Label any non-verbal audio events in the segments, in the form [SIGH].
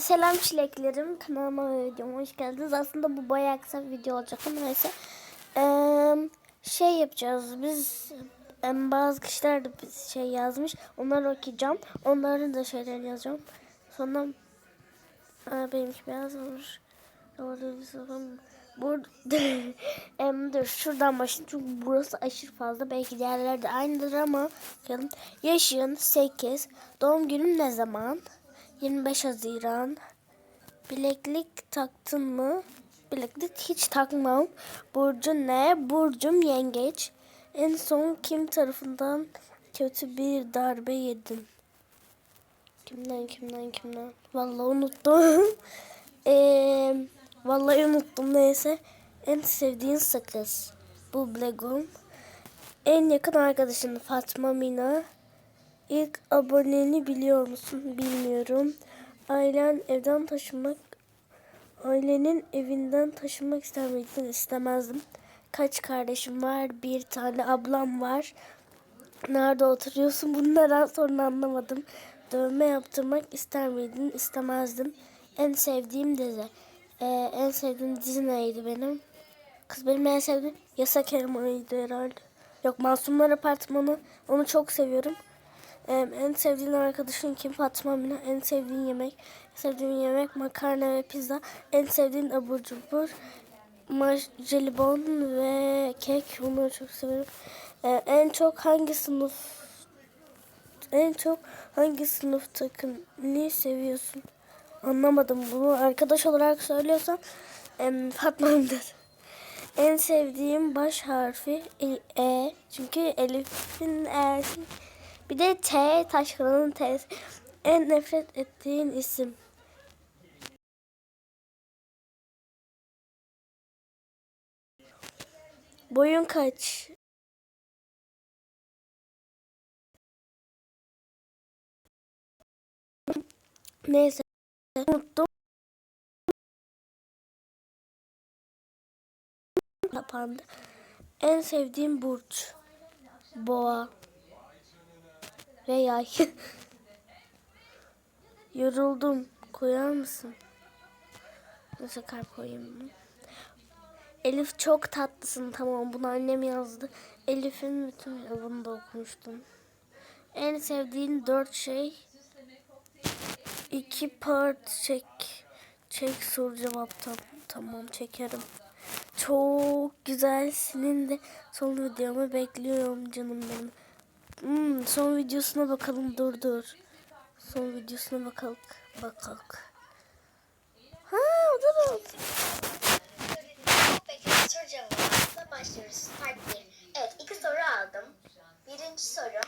Selam çileklerim. Kanalıma videoma hoş geldiniz. Aslında bu bayağı kısa bir video olacak ama neyse. Ee, şey yapacağız. Biz em, bazı kişiler de şey yazmış. Onları okuyacağım. Onların da şeylerini yazacağım. Sonra Aa, benimki beyaz olmuş. Burada em, dur şuradan başlayayım çünkü burası aşırı fazla. Belki diğerleri de aynıdır ama. Yaşın 8. Doğum günün ne zaman? 25 Haziran. Bileklik taktın mı? Bileklik hiç takmam. Burcu ne? Burcum yengeç. En son kim tarafından kötü bir darbe yedin? Kimden kimden kimden? Vallahi unuttum. [LAUGHS] Eee vallahi unuttum neyse. En sevdiğin sakız. Bu Blegum. En yakın arkadaşın Fatma Mina. İlk aboneni biliyor musun? Bilmiyorum. Ailen evden taşınmak ailenin evinden taşınmak ister miydin? İstemezdim. Kaç kardeşim var? Bir tane ablam var. Nerede oturuyorsun? Bunlardan sonra anlamadım. Dövme yaptırmak ister miydin? İstemezdim. En sevdiğim dizi. Ee, en sevdiğim dizi neydi benim? Kız benim en sevdiğim Yasak Elma'ydı herhalde. Yok Masumlar Apartmanı. Onu çok seviyorum. En sevdiğin arkadaşın kim? Fatma Mina. En sevdiğin yemek? En sevdiğin yemek makarna ve pizza. En sevdiğin abur cubur. Jelibon ve kek. Onları çok severim. Ee, en çok hangi sınıf en çok hangi sınıftakini seviyorsun? Anlamadım bunu. Arkadaş olarak söylüyorsam em, Fatma'dır. En sevdiğim baş harfi. E. Çünkü Elif'in E'si. Bir de T. Taşkın'ın T'si. En nefret ettiğin isim. Boyun kaç? Neyse. Unuttum. Kapandı. En sevdiğim burç. Boğa. Ve yay. [LAUGHS] Yoruldum. Koyar mısın? Nasıl kalp koyayım? Elif çok tatlısın. Tamam bunu annem yazdı. Elif'in bütün yazını da okumuştum. En sevdiğin dört şey. İki part çek. Çek soru cevap tam, tamam çekerim. Çok güzel. Senin de son videomu bekliyorum canım benim. Hmm, son videosuna bakalım dur dur. Son videosuna bakalım. Bakalım. Ha o da. Peki soru cevabına başlıyoruz. Part 1. Evet iki soru aldım. Birinci soru.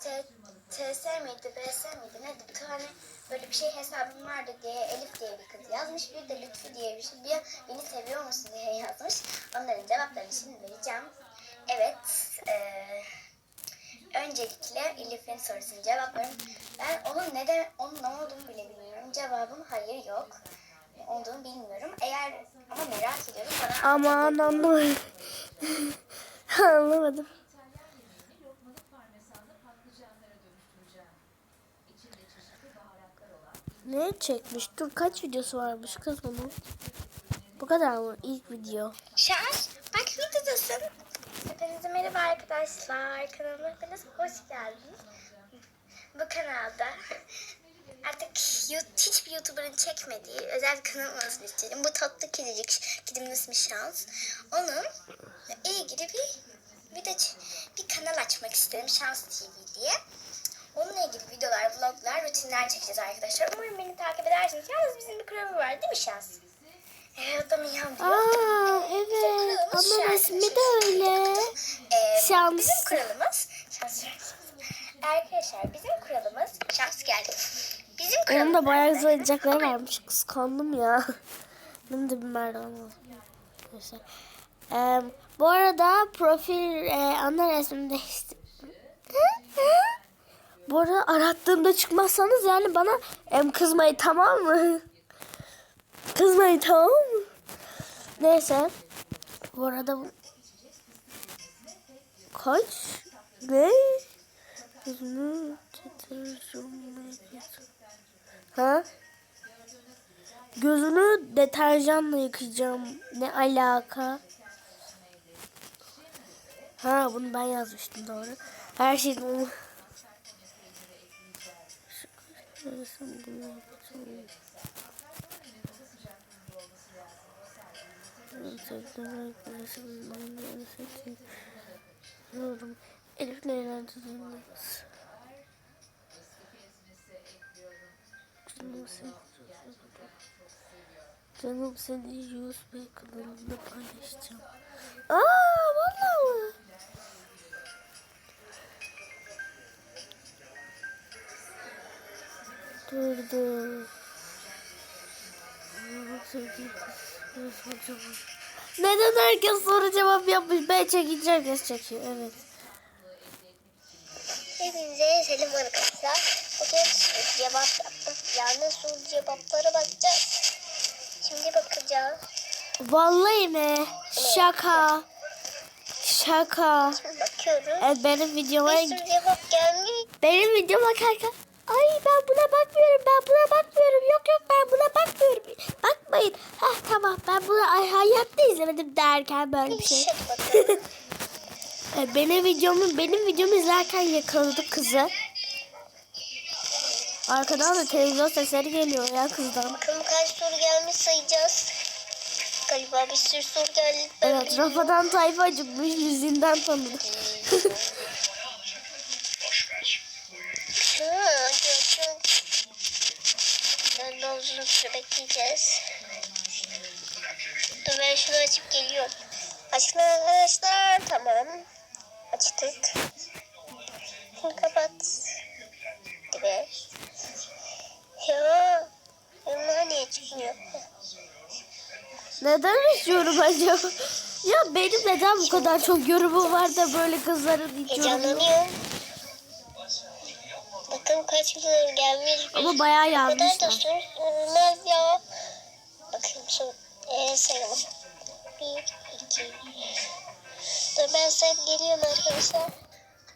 T, TS miydi, BS miydi neydi? Bir tane böyle bir şey hesabım vardı diye Elif diye bir kız yazmış. Bir de Lütfü diye bir şey. Bir beni seviyor musun diye yazmış. Onların cevaplarını şimdi vereceğim. Evet. eee, öncelikle Elif'in sorusunu cevaplarım. Ben onun neden, onun ne olduğunu bile bilmiyorum. Cevabım hayır yok. Olduğunu bilmiyorum. Eğer ama merak ediyorum. Bana Aman anlamadım. anlamadım. Ne çekmiş? Dur kaç videosu varmış kız bunun? Bu kadar mı? İlk video. Şarj, bak videodasın. Hepinize merhaba arkadaşlar. Kanalıma hepiniz hoş geldiniz. Bu kanalda artık hiçbir YouTuber'ın çekmediği özel bir kanal olsun istedim. Bu tatlı kedicik, kedimin ismi Şans. Onun ilgili bir bir de bir kanal açmak istedim Şans TV diye. Onunla ilgili videolar, vloglar, rutinler çekeceğiz arkadaşlar. Umarım beni takip edersiniz. Yalnız bizim bir kuralımız var değil mi Şans? Evet adamı yan Aa evet. Ama resmi de öyle. Ee, Şans. Bizim kuralımız şans. Arkadaşlar bizim kuralımız şans geldi. Bizim kuralımız. Benim de bayağı güzel oyuncaklar varmış. Kıskandım ya. [LAUGHS] Benim de bir merdiven. Neyse. Ee, bu arada profil e, ana resmini değiştir. [LAUGHS] bu arada arattığımda çıkmazsanız yani bana em, kızmayın tamam mı? [LAUGHS] Kızmayın tamam mı? Neyse. Bu arada kaç? Ne? Yüzünü. Ha? Gözünü deterjanla yıkayacağım. Ne alaka? Ha bunu ben yazmıştım doğru. Her şeyden onu... Elif Leyla düzenlemez. Canım seni Canım seni USB kanalında paylaşacağım. Aa vallahi mı? Dur dur. Neden herkes soru cevap yapmış? Ben çekince herkes çekiyor. Evet. Hepinize selam arkadaşlar. Bugün soru cevap yaptım. Yani soru cevaplara bakacağız. Şimdi bakacağız. Vallahi mi? Şaka. Şaka. Şimdi bakıyoruz. Evet, benim videoma Bir sürü cevap gelmiş. benim videoma kanka. Ay ben buna bakmıyorum. Ben buna bakmıyorum. Yok yok ben buna bakmıyorum. Bakmayın. Heh tamam ben bunu ay, hayatta izlemedim derken böyle bir şey. [LAUGHS] E, Benim videomu benim videomu izlerken yakaladı kızı. Arkadan da televizyon sesleri geliyor ya kızdan. Bakalım kaç soru gelmiş sayacağız. Galiba bir sürü soru geldi. Ben Evet bilmiyorum. Rafadan tayfa acıkmış yüzünden tanıdık. Ha, hadi açın. Ben de uzun süre bekleyeceğiz. Dur ben şunu açıp geliyorum. Açın arkadaşlar. Tamam. Açtık. Şimdi kapat. Gibi. Ya. Bunlar niye çıkmıyor? Neden istiyorum acaba? Ya benim neden bu kadar çok yorumum var da böyle kızların hiç yorumu? Heyecanlanıyorum. Bakın kaç soru gelmiş. Ama bayağı Bu kadar da yazmışlar. soru sorulmaz ya. Bakayım son e, sayalım. Bir, iki. Dur ben sayıp geliyorum arkadaşlar.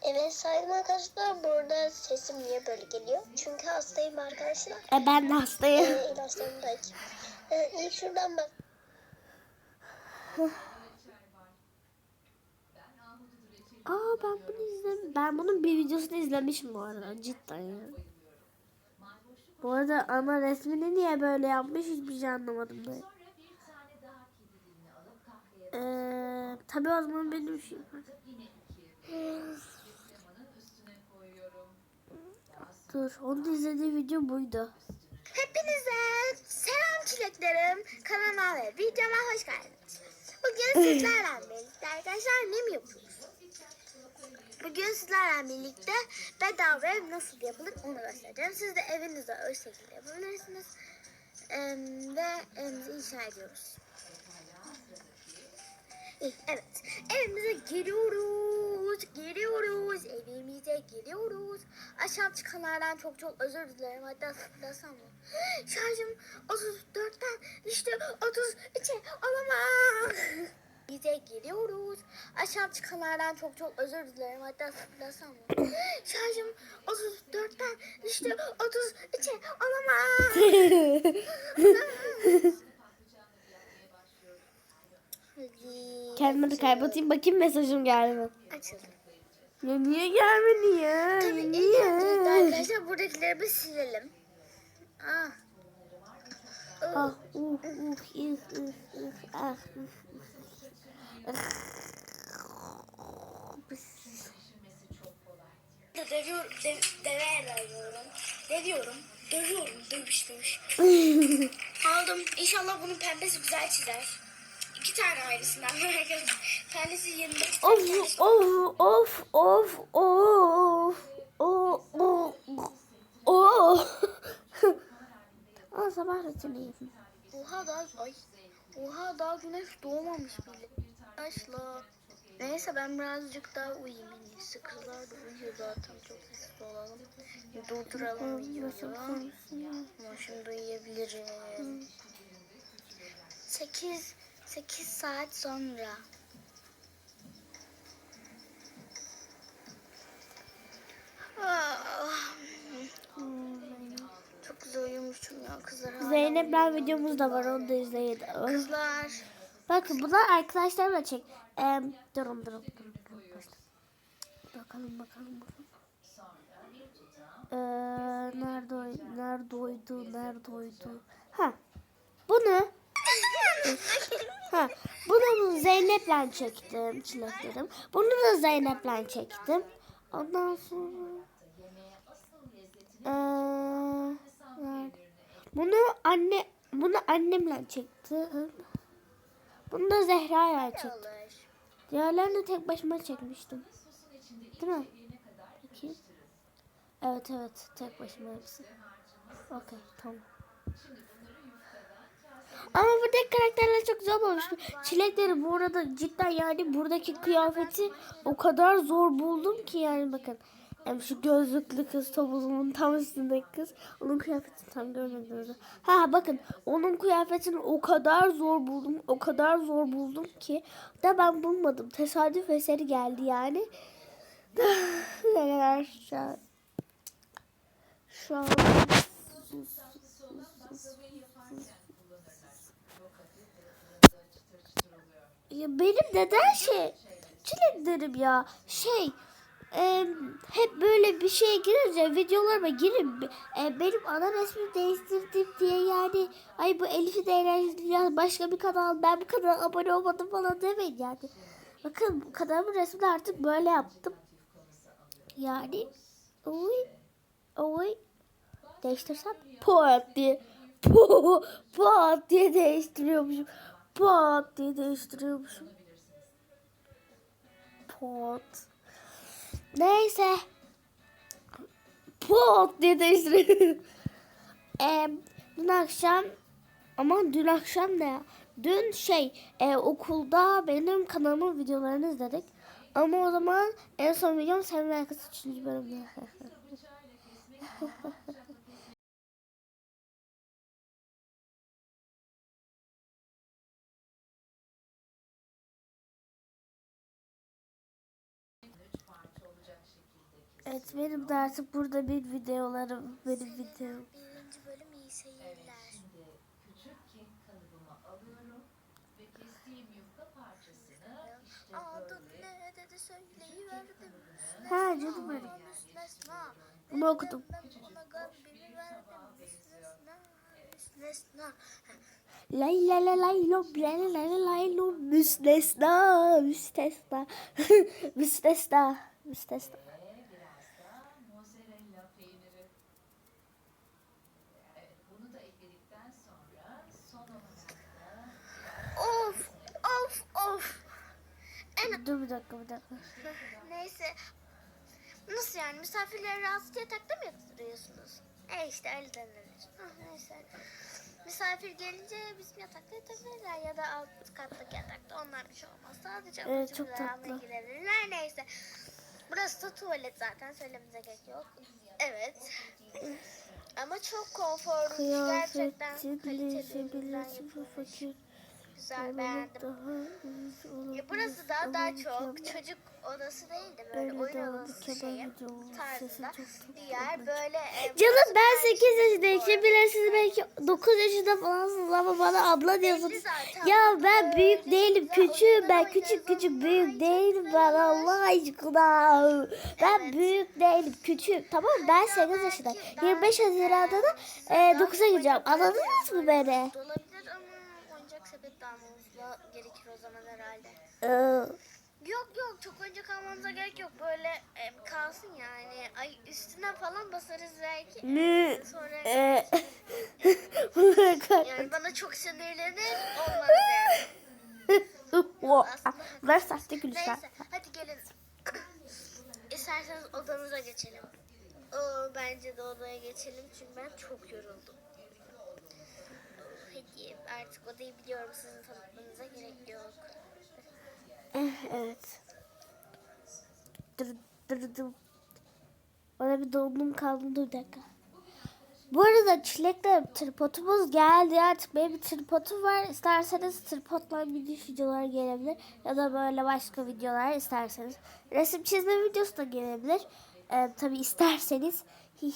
Evet saydım arkadaşlar. Burada sesim niye böyle geliyor? Çünkü hastayım arkadaşlar. E ben de hastayım. Ee, ilaçlarımı da. Ee, ilk şuradan bak. [LAUGHS] Aa ben bunu izledim. Ben bunun bir videosunu izlemişim bu arada cidden ya. Bu arada ana resmini niye böyle yapmış hiçbir şey anlamadım da. Ee, tabii o zaman benim şey var. Dur, onun izlediği video buydu. Hepinize selam çileklerim. Kanalıma ve videoma hoş geldiniz. Bugün [LAUGHS] sizlerle birlikte arkadaşlar ne mi yapıyoruz? Bugün sizlerle birlikte bedava ev nasıl yapılır onu göstereceğim. Siz de evinizde o şekilde yapabilirsiniz. Ve evimizi inşa ediyoruz. Evet. Evimize giriyoruz. Giriyoruz. Evimize giriyoruz. Aşağı çıkanlardan çok çok özür dilerim. Hatta sıfırlasam mı? Şarjım 34'ten işte 33'e alamam. [LAUGHS] Bize giriyoruz. Aşağı çıkanlardan çok çok özür dilerim. Hatta sıfırlasam mı? [CLEARS THROAT] Şarjım 34'ten işte 33'e alamam. Hadi. Kendimi kaybeteyim bakayım mesajım geldi mi? Açıldı. Ya niye gelmedi ya? Tabii niye? arkadaşlar buradakileri bir silelim. Ah. Ah, uf, uf, üf, üf, üf, ah, üf, Dövüyorum, dev, dövüyorum, dövüyorum, dövüyorum, dövüş. Aldım. İnşallah bunun pembesi güzel çizer. İki tane ayrısından. Pembesi 25. Of, of, of, of, of, of, of, of. Aa, sabah yedim. Oha daha, ay. Oha daha güneş doğmamış bile. Başla. Neyse ben birazcık daha uyuyayım en iyisi. Kızlar da uyuyor zaten çok sessiz olalım. Durduralım videoyu. Ama şimdi uyuyabilirim. 8 8 saat sonra. Ah. Çok güzel uyumuşum ya. kızlar Zeynep ben videomuz da var onu da izleyin. Kızlar. Bakın bunlar arkadaşlarımla çek. Ee, durun durun durun. durun. Bakalım bakalım bakalım. Ee, nerede oy- nerede oydu nerede oydu? Ha bunu ha bunu Zeynep'le çektim çileklerim. Bunu da Zeynep'le çektim. Ondan sonra ee, bunu anne bunu annemle çektim. Bunu da Zehra'ya çektim. Olur. Diğerlerini tek başıma çekmiştim. Değil mi? Peki. Evet evet tek başıma hepsi. Okey tamam. Ama buradaki karakterler çok zor olmuş. Çilekleri bu arada cidden yani buradaki kıyafeti o kadar zor buldum ki yani bakın. Hem şu gözlüklü kız topuzumun tam üstündeki kız. Onun kıyafetini tam görmedim. Ha bakın onun kıyafetini o kadar zor buldum. O kadar zor buldum ki. Da ben bulmadım. Tesadüf eseri geldi yani. [SIGHS] an. Şu an. Ya benim neden şey çilek derim ya şey e, hep böyle bir şeye girince videolarıma girip e, benim ana resmi değiştirdim diye yani ay bu Elif'i de eğlenceli başka bir kanal ben bu kanala abone olmadım falan demeyin yani. Bakın kanalımın resmini artık böyle yaptım. Yani oy oy değiştirsem pot diye [LAUGHS] pot diye değiştiriyormuşum. Pot diye değiştiriyormuşum. Pot. Neyse. Pot diye değiştiriyorum. Eee [LAUGHS] dün akşam aman dün akşam ne? Dün şey e, okulda benim kanalımın videolarını izledik. Ama o zaman en son videom Sevme Arkası 3. bölümde. [LAUGHS] evet benim de artık burada bir videolarım benim videom. Birinci bölüm iyi seyirler. Aldın ne dedi söyleyiverdim. Ha canım benim. Bunu okudum. Lay la la lay lo lay la la lay lo müstesna müstesna [LAUGHS] müstesna müstesna. mozzarella peyniri. Evet, bunu da ekledikten sonra son olarak da Of of of. En Dur bir dakika bir dakika. Neyse. Nasıl yani? Misafirleri rahatsız yatakta mı yatırıyorsunuz? E işte öyle denilir. Neyse. Misafir gelince bizim yatakta yatabilirler ya da alt kattaki yatakta. Onlar bir şey olmaz. Sadece Evet, çok tatlı. girebilirler. Neyse. Burası da tuvalet zaten. Söylememize gerek yok. Evet. Ama çok konforlu. Gerçekten Kıyafetli kaliteli yapılmış. fakir. Güzel beğendim. Daha. Ya burası daha daha çok çocuk odası değil de böyle Öyle oyun odası şeyi tarzında bir yer böyle. e, Canım ben her 8 şey yaşındayım. var. Kim bilir siz belki 9 yaşında falansınız ama bana abla diyorsunuz. Ya ben Böyle büyük değilim. Küçüğüm ben. Küçük küçük büyük değilim ben. Allah aşkına. Ben büyük değilim. Küçüğüm. Tamam mı? ben 8 yaşındayım. belki 25 ben, Haziran'da da e, e, daha 9'a gireceğim. oyuncak Anladınız mı beni? Almamız gerekir o zaman herhalde. Ee, Yok yok çok oyuncak almamıza gerek yok. Böyle e, kalsın yani. Ay üstüne falan basarız belki. Mü. Sonra E, bunları koy. yani bana çok sinirlenir olmaz yani. [LAUGHS] Bunlar sahte gülüşler. Neyse hadi gelin. [COUGHS] İsterseniz odanıza geçelim. Oo, bence de odaya geçelim çünkü ben çok yoruldum. Hadi artık odayı biliyorum sizin tanıtmanıza gerek yok. Eh, Evet. Dır dır dır. Bana bir dondum kaldım dur dakika. Bu arada çilekle tripodumuz geldi artık benim bir tripodum var. İsterseniz tripodla video videolar gelebilir. Ya da böyle başka videolar isterseniz. Resim çizme videosu da gelebilir. Ee, tabii isterseniz. Hi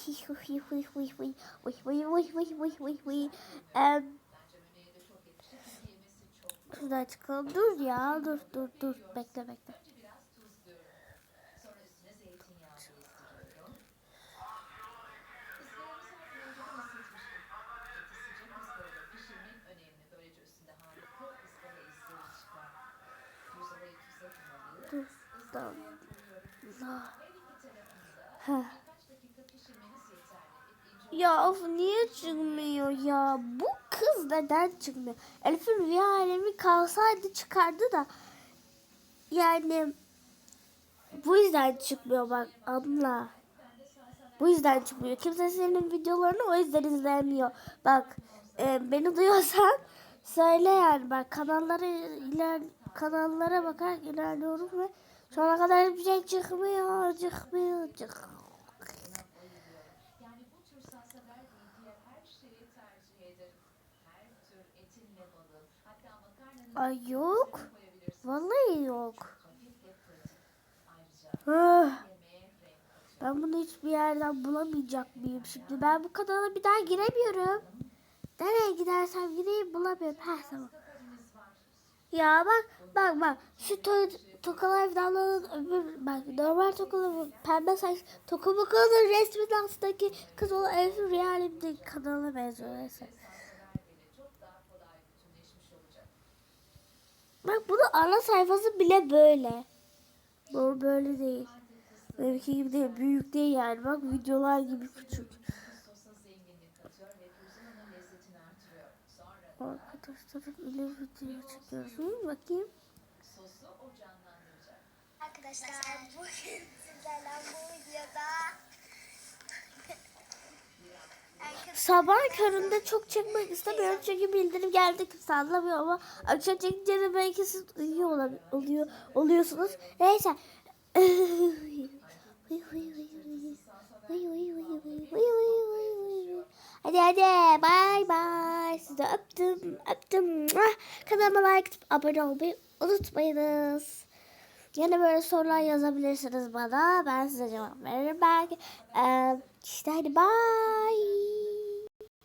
Şuradan çıkalım. Dur ya. Dur dur dur. Bekle bekle. Dur. Tamam. Ya of niye çıkmıyor ya? Bu kız neden çıkmıyor? Elif'in rüya alemi kalsaydı çıkardı da. Yani bu yüzden çıkmıyor bak abla. Bu yüzden çıkmıyor. Kimse senin videolarını o yüzden izlemiyor. Bak e, beni duyuyorsan söyle yani bak kanallara iler kanallara bakarak ilerliyorum ve şu ana kadar hiçbir şey çıkmıyor, çıkmıyor, çıkmıyor. Yani bu tür salsalar değil diğer her şeyi tercih ederim. Her tür etinle balığın hatta makarnanın Ay yok. Vallahi yok. Ah, ben bunu hiçbir yerden bulamayacak mıyım şimdi? Ben bu kanala bir daha giremiyorum. Nereye gidersem gireyim bulamıyorum. Ha tamam. Ya bak bak bak şu to tokalar falan öbür bak normal tokalı pembe saç toka bakalım resmin altındaki kız olan Elfin Realim'deki kanala benziyor neyse. Salsalar bile çok daha kolay bütünleşmiş olacak. Bak bunun ana sayfası bile böyle. Bu böyle değil. Benimki gibi değil. Büyük değil yani. Bak videolar gibi küçük. Arkadaşlarım ile video çekiyoruz. Bakayım. Arkadaşlar bugün sizlerle bu videoda Sabah köründe çok çekmek istemiyorum çünkü bildirim geldi kimse ama akşam çekince de belki siz iyi ola- oluyor, oluyorsunuz. Neyse. [LAUGHS] Hadi hadi bay bay. Sizi öptüm öptüm. Kanalıma like atıp abone olmayı unutmayınız. Yine böyle sorular yazabilirsiniz bana. Ben size cevap veririm belki. Ee, işte hadi bye.